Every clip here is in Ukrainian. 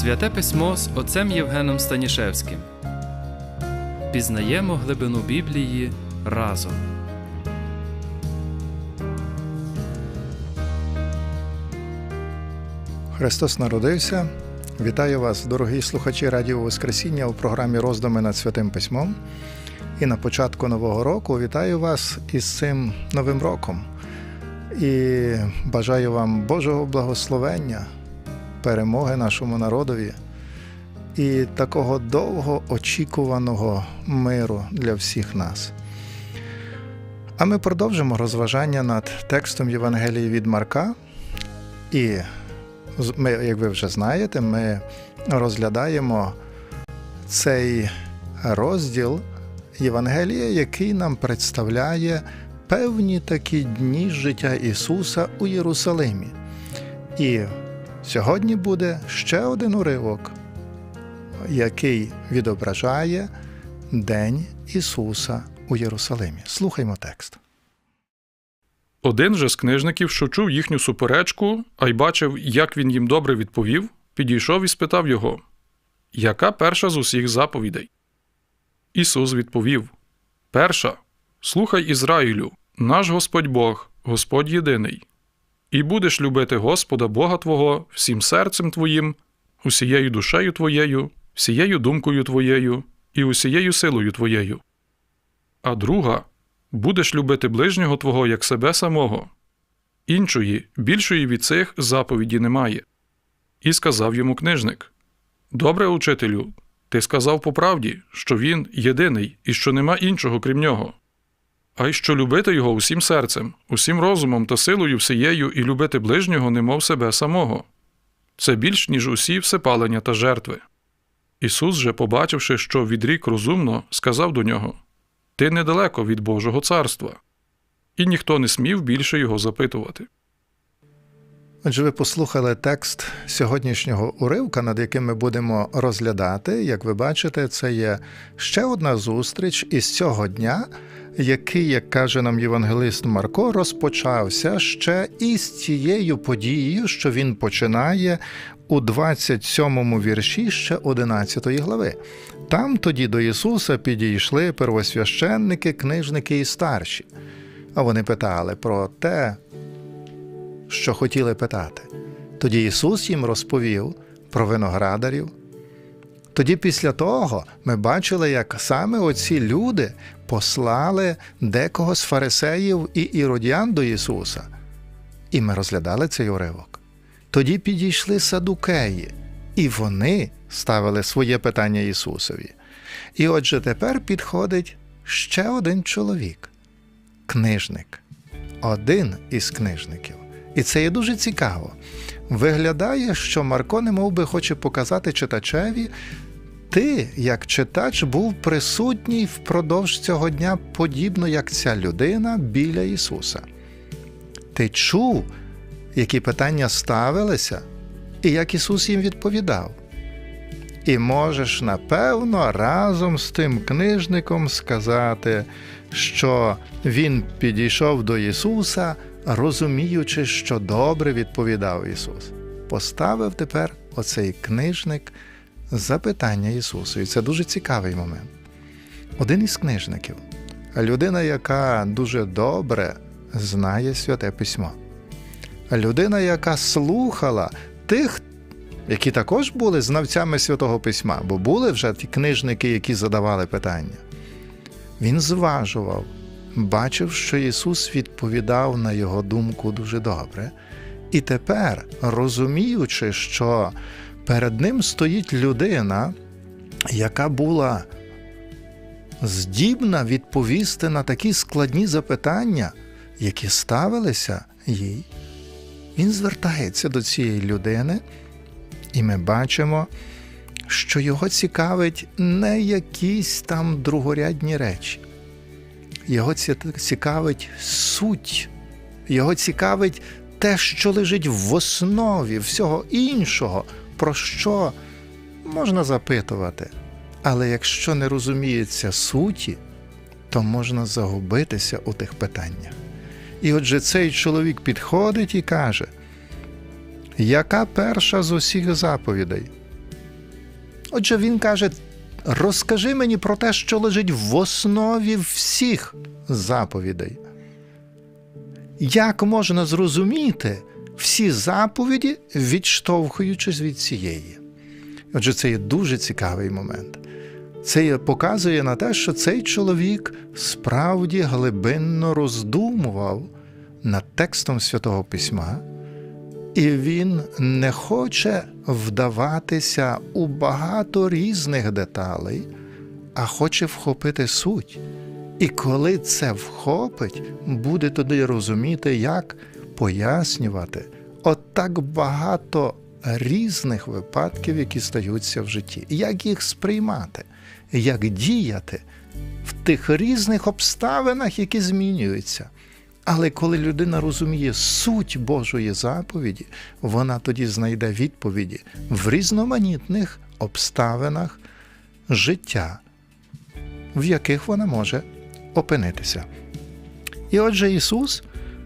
Святе письмо з отцем Євгеном Станішевським. Пізнаємо глибину Біблії разом. Христос народився. Вітаю вас, дорогі слухачі Радіо Воскресіння у програмі Роздуми над Святим Письмом. І на початку нового року вітаю вас із цим новим роком. І бажаю вам Божого благословення, перемоги нашому народові і такого довго очікуваного миру для всіх нас. А ми продовжимо розважання над текстом Євангелії від Марка. І ми, як ви вже знаєте, ми розглядаємо цей розділ Євангелія, який нам представляє певні такі дні життя Ісуса у Єрусалимі. І сьогодні буде ще один уривок, який відображає День Ісуса у Єрусалимі. Слухаймо текст. Один же з книжників, що чув їхню суперечку, а й бачив, як він їм добре відповів, підійшов і спитав його: Яка перша з усіх заповідей? Ісус відповів: Перша, слухай Ізраїлю, наш Господь Бог, Господь єдиний. І будеш любити Господа Бога Твого всім серцем Твоїм, усією душею Твоєю, всією думкою Твоєю і усією силою Твоєю. А друга будеш любити ближнього твого як себе самого. Іншої, більшої від цих заповіді немає. І сказав йому книжник: Добре, учителю, ти сказав по правді, що він єдиний і що нема іншого крім нього. А й що любити його усім серцем, усім розумом та силою всією і любити ближнього, немов себе самого. Це більш, ніж усі всепалення та жертви. Ісус же, побачивши, що відрік розумно, сказав до нього: ти недалеко від Божого царства. І ніхто не смів більше його запитувати. Отже, ви послухали текст сьогоднішнього уривка, над яким ми будемо розглядати. Як ви бачите, це є ще одна зустріч із цього дня, який, як каже нам євангелист Марко, розпочався ще із цією подією, що він починає у 27 вірші ще 11 глави. Там тоді до Ісуса підійшли первосвященники, книжники і старші. А вони питали про те, що хотіли питати. Тоді Ісус їм розповів про виноградарів. Тоді, після того, ми бачили, як саме оці люди послали декого з фарисеїв і іродіан до Ісуса. І ми розглядали цей уривок. Тоді підійшли садукеї, і вони ставили своє питання Ісусові. І отже, тепер підходить ще один чоловік книжник, один із книжників. І це є дуже цікаво. Виглядає, що Марко немов би хоче показати читачеві, ти, як читач, був присутній впродовж цього дня, подібно як ця людина біля Ісуса. Ти чув, які питання ставилися, і як Ісус їм відповідав. І можеш, напевно, разом з тим книжником сказати, що він підійшов до Ісуса, розуміючи, що добре відповідав Ісус. Поставив тепер оцей книжник запитання Ісусу. І це дуже цікавий момент. Один із книжників, людина, яка дуже добре знає святе письмо. Людина, яка слухала тих, які також були знавцями святого письма, бо були вже ті книжники, які задавали питання. Він зважував, бачив, що Ісус відповідав на його думку дуже добре. І тепер, розуміючи, що перед ним стоїть людина, яка була здібна відповісти на такі складні запитання, які ставилися їй, він звертається до цієї людини, і ми бачимо, що його цікавить не якісь там другорядні речі. Його цікавить суть, його цікавить те, що лежить в основі всього іншого, про що можна запитувати. Але якщо не розуміється суті, то можна загубитися у тих питаннях. І отже, цей чоловік підходить і каже: яка перша з усіх заповідей? Отже, він каже: розкажи мені про те, що лежить в основі всіх заповідей. Як можна зрозуміти всі заповіді, відштовхуючись від цієї? Отже, це є дуже цікавий момент. Це показує на те, що цей чоловік справді глибинно роздумував над текстом Святого Письма, і він не хоче вдаватися у багато різних деталей, а хоче вхопити суть. І коли це вхопить, буде тоді розуміти, як пояснювати от багато різних випадків, які стаються в житті, як їх сприймати, як діяти в тих різних обставинах, які змінюються. Але коли людина розуміє суть Божої заповіді, вона тоді знайде відповіді в різноманітних обставинах життя, в яких вона може опинитися. І отже Ісус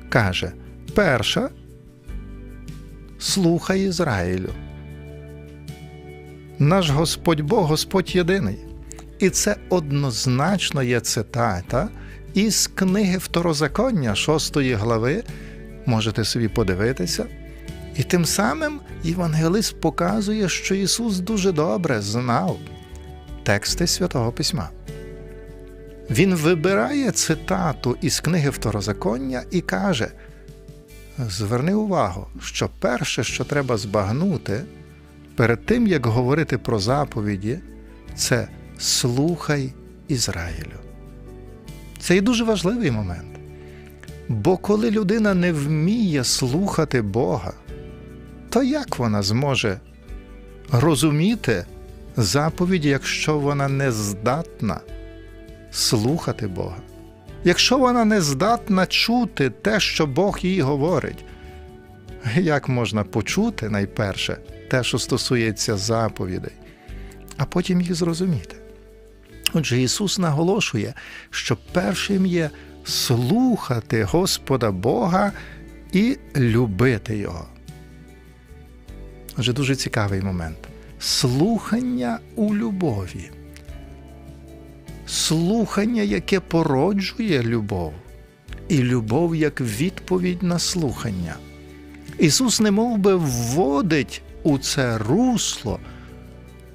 каже: перша, слухай Ізраїлю. Наш Господь Бог, Господь єдиний. І це однозначно є цитата із книги Второзаконня, 6 глави. Можете собі подивитися. І тим самим Євангелист показує, що Ісус дуже добре знав тексти Святого Письма. Він вибирає цитату із книги Второзаконня і каже: Зверни увагу, що перше, що треба збагнути перед тим, як говорити про заповіді, це слухай Ізраїлю. Це і дуже важливий момент. Бо коли людина не вміє слухати Бога, то як вона зможе розуміти заповіді, якщо вона не здатна слухати Бога? Якщо вона не здатна чути те, що Бог їй говорить, як можна почути найперше те, що стосується заповідей, а потім їх зрозуміти? Отже, Ісус наголошує, що першим є слухати Господа Бога і любити Його. Отже, дуже цікавий момент. Слухання у любові. Слухання, яке породжує любов, і любов як відповідь на слухання. Ісус не мов би вводить у це русло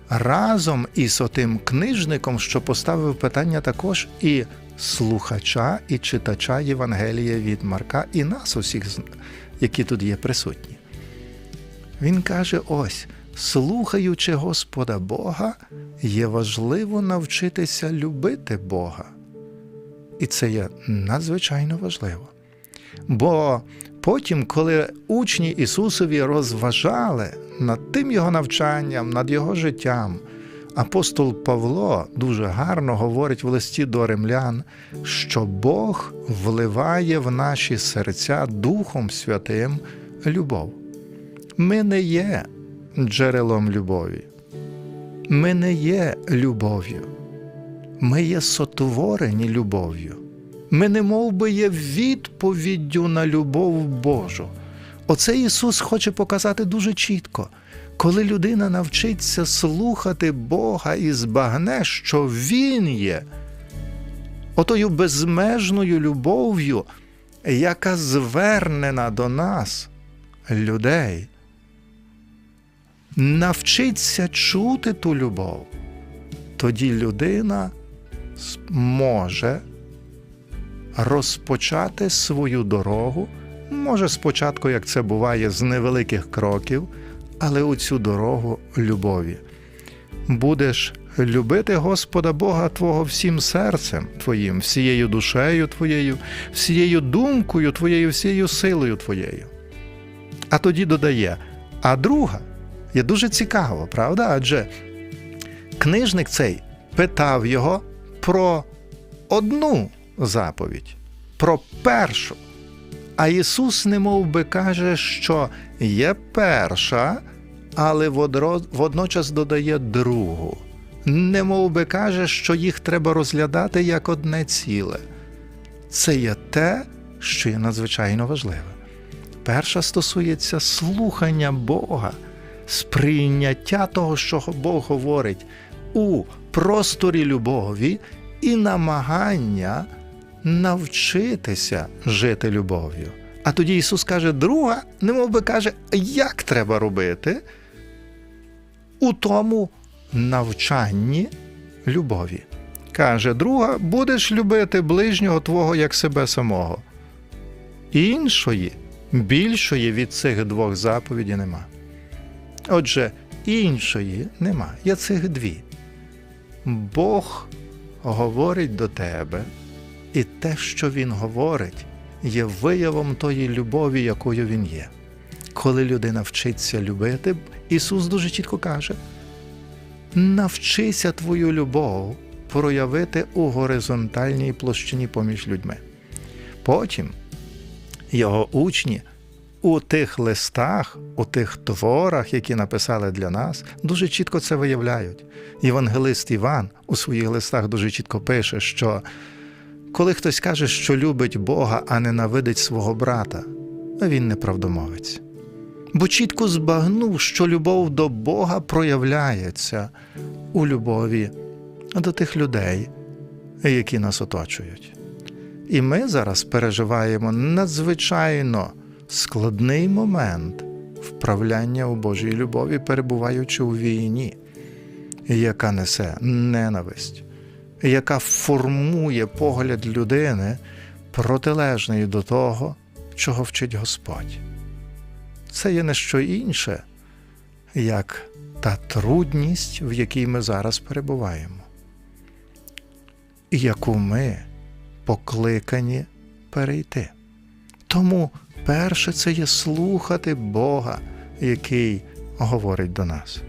разом із отим книжником, що поставив питання також і слухача, і читача Євангелія від Марка, і нас усіх, які тут є присутні. Він каже: ось, слухаючи Господа Бога, є важливо навчитися любити Бога. І це є надзвичайно важливо. Бо потім, коли учні Ісусові розважали над тим Його навчанням, над Його життям, апостол Павло дуже гарно говорить в листі до римлян, що Бог вливає в наші серця Духом Святим любов. Ми не є джерелом любові. Ми не є любов'ю. Ми є сотворені любов'ю. Ми не мов би є відповіддю на любов Божу. Оце Ісус хоче показати дуже чітко. Коли людина навчиться слухати Бога і збагне, що Він є, отою безмежною любов'ю, яка звернена до нас, людей, навчиться чути ту любов, тоді людина може розпочати свою дорогу, може спочатку, як це буває, з невеликих кроків, але у цю дорогу любові. Будеш любити Господа Бога Твого всім серцем Твоїм, всією душею Твоєю, всією думкою Твоєю, всією силою Твоєю. А тоді додає, а друга є дуже цікаво, правда? Адже книжник цей питав його про одну заповідь, про першу. А Ісус немов би каже, що є перша, але водночас додає другу. Немов би каже, що їх треба розглядати як одне ціле. Це є те, що є надзвичайно важливе. Перша стосується слухання Бога, сприйняття того, що Бог говорить у просторі любові, і намагання навчитися жити любов'ю. А тоді Ісус каже, друга, немов би каже, як треба робити у тому навчанні любові. Каже, друга, будеш любити ближнього твого як себе самого. Іншої, більшої від цих двох заповідей нема. Отже, іншої нема. Є цих дві. Бог говорить до тебе, і те, що Він говорить, є виявом тої любові, якою Він є. Коли людина вчиться любити, Ісус дуже чітко каже: навчися твою любов проявити у горизонтальній площині поміж людьми. Потім його учні у тих листах, у тих творах, які написали для нас, дуже чітко це виявляють. Євангелист Іван у своїх листах дуже чітко пише, що коли хтось каже, що любить Бога, а ненавидить свого брата, він неправдомовець. Бо чітко збагнув, що любов до Бога проявляється у любові до тих людей, які нас оточують. І ми зараз переживаємо надзвичайно складний момент вправляння у Божій любові, перебуваючи у війні, яка несе ненависть, яка формує погляд людини протилежний до того, чого вчить Господь. Це є не що інше, як та трудність, в якій ми зараз перебуваємо, яку ми покликані перейти. Тому перше це є слухати Бога, який говорить до нас.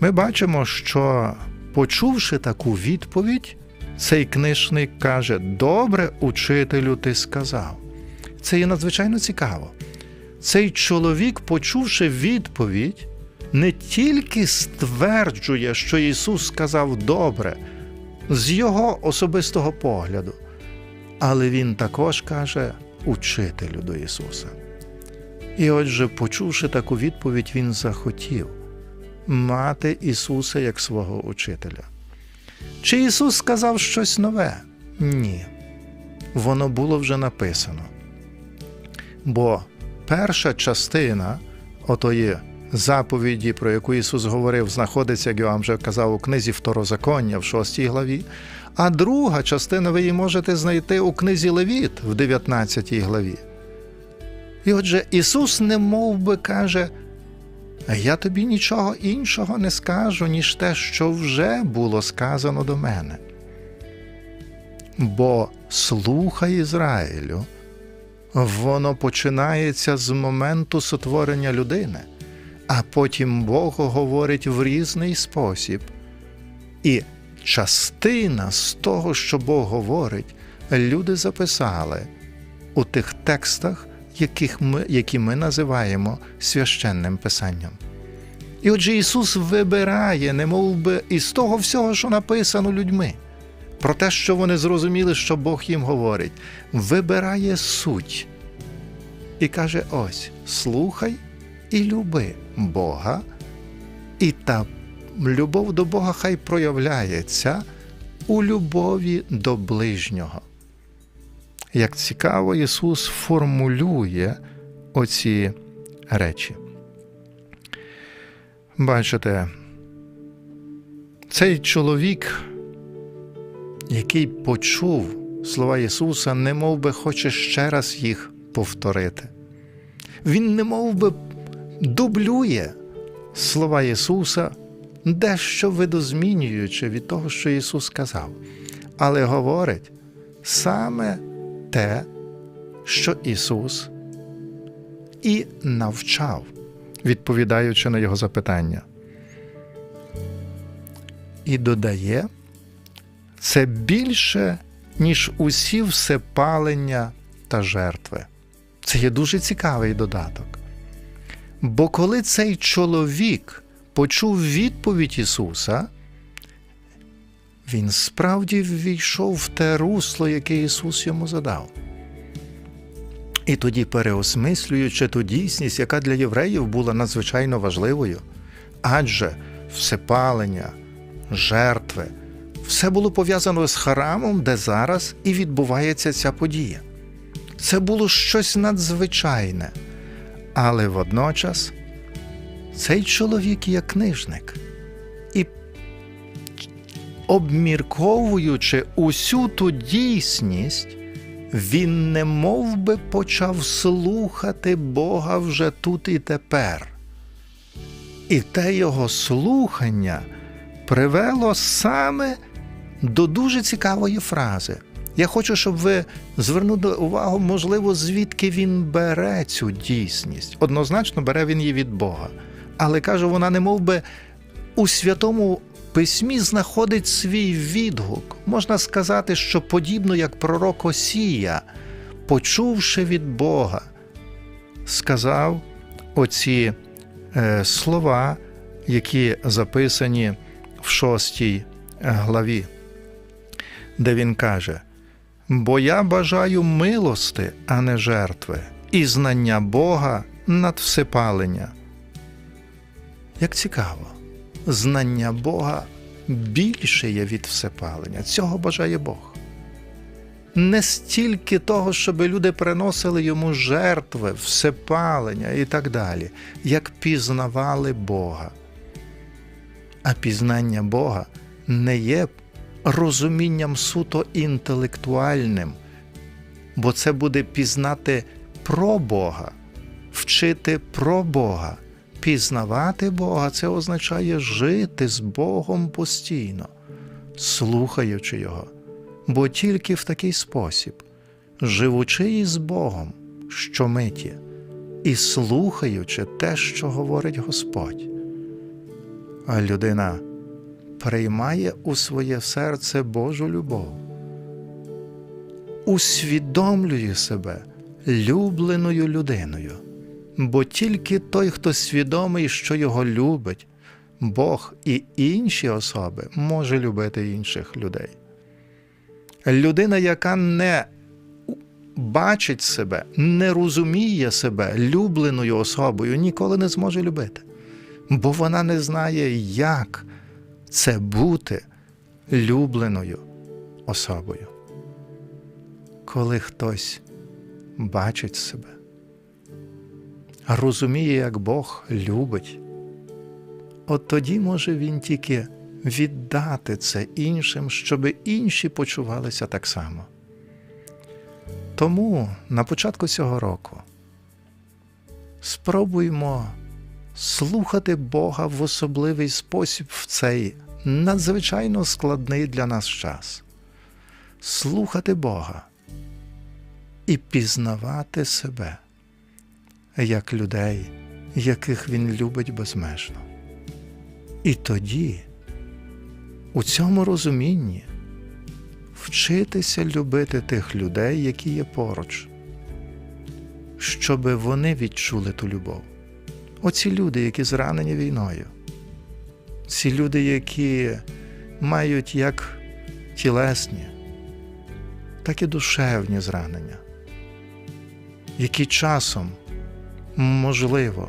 Ми бачимо, що, почувши таку відповідь, цей книжник каже: Добре, учителю, ти сказав. Це є надзвичайно цікаво. Цей чоловік, почувши відповідь, не тільки стверджує, що Ісус сказав добре, з його особистого погляду, але Він також каже учителю до Ісуса. І отже, почувши таку відповідь, Він захотів мати Ісуса як свого учителя. Чи Ісус сказав щось нове? Ні. Воно було вже написано. Бо перша частина отої заповіді, про яку Ісус говорив, знаходиться, як я вам вже казав, у книзі Второзаконня в 6 главі, а друга частина ви її можете знайти у книзі Левіт в 19 главі. І отже, Ісус не би каже, я тобі нічого іншого не скажу, ніж те, що вже було сказано до мене. Бо слухай Ізраїлю, воно починається з моменту сотворення людини, а потім Бог говорить в різний спосіб. І частина з того, що Бог говорить, люди записали у тих текстах, яких ми, які ми називаємо священним писанням. І отже, Ісус вибирає, не би, із того всього, що написано людьми, про те, що вони зрозуміли, що Бог їм говорить, вибирає суть і каже: ось, слухай і люби Бога, і та любов до Бога хай проявляється у любові до ближнього. Як цікаво, Ісус формулює оці речі. Бачите, цей чоловік, який почув слова Ісуса, не мов би хоче ще раз їх повторити. Він не мов би дублює слова Ісуса, дещо видозмінюючи від того, що Ісус сказав, але говорить саме те, що Ісус і навчав, відповідаючи на Його запитання. І додає, це більше, ніж усі всепалення та жертви. Це є дуже цікавий додаток. Бо коли цей чоловік почув відповідь Ісуса, він справді ввійшов в те русло, яке Ісус йому задав. І тоді, переосмислюючи ту дійсність, яка для євреїв була надзвичайно важливою, адже всепалення, жертви, все було пов'язано з храмом, де зараз і відбувається ця подія. Це було щось надзвичайне, але водночас цей чоловік є книжник. І обмірковуючи усю ту дійсність, він не мов би почав слухати Бога вже тут і тепер. І те його слухання привело саме до дуже цікавої фрази. Я хочу, щоб ви звернули увагу, можливо, звідки він бере цю дійсність. Однозначно бере він її від Бога. Але каже, вона не би у святому письмі знаходить свій відгук. Можна сказати, що подібно як пророк Осія, почувши від Бога, сказав оці е, слова, які записані в шостій главі, де він каже: Бо я бажаю милости, а не жертви, і знання Бога над всепалення. Як цікаво, знання Бога більше є від всепалення. Цього бажає Бог. Не стільки того, щоб люди приносили йому жертви, всепалення і так далі, як пізнавали Бога. А пізнання Бога не є розумінням суто інтелектуальним, бо це буде пізнати про Бога, вчити про Бога. Пізнавати Бога це означає жити з Богом постійно, слухаючи Його. Бо тільки в такий спосіб, живучи із Богом щомиті, і слухаючи те, що говорить Господь, а людина приймає у своє серце Божу любов, усвідомлює себе любленою людиною. Бо тільки той, хто свідомий, що його любить, Бог і інші особи може любити інших людей. Людина, яка не бачить себе, не розуміє себе любленою особою, ніколи не зможе любити, бо вона не знає, як це бути любленою особою. Коли хтось бачить себе, розуміє, як Бог любить, от тоді може він тільки віддати це іншим, щоб інші почувалися так само. Тому на початку цього року спробуймо слухати Бога в особливий спосіб в цей надзвичайно складний для нас час, слухати Бога і пізнавати себе як людей, яких Він любить безмежно. І тоді, у цьому розумінні, вчитися любити тих людей, які є поруч, щоби вони відчули ту любов. Оці люди, які зранені війною, ці люди, які мають як тілесні, так і душевні зранення, які часом можливо,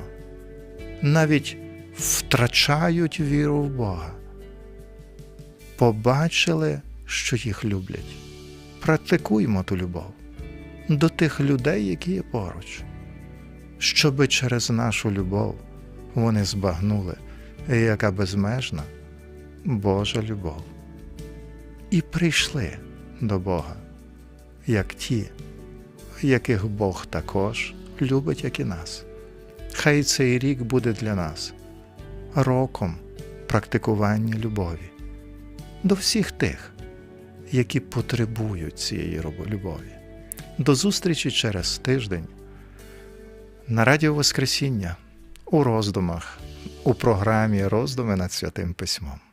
навіть втрачають віру в Бога, побачили, що їх люблять. Практикуймо ту любов до тих людей, які є поруч, щоби через нашу любов вони збагнули, яка безмежна Божа любов. І прийшли до Бога, як ті, яких Бог також любить, як і нас. Хай цей рік буде для нас роком практикування любові до всіх тих, які потребують цієї любові. До зустрічі через тиждень на Радіо Воскресіння у роздумах у програмі Роздуми над Святим Письмом.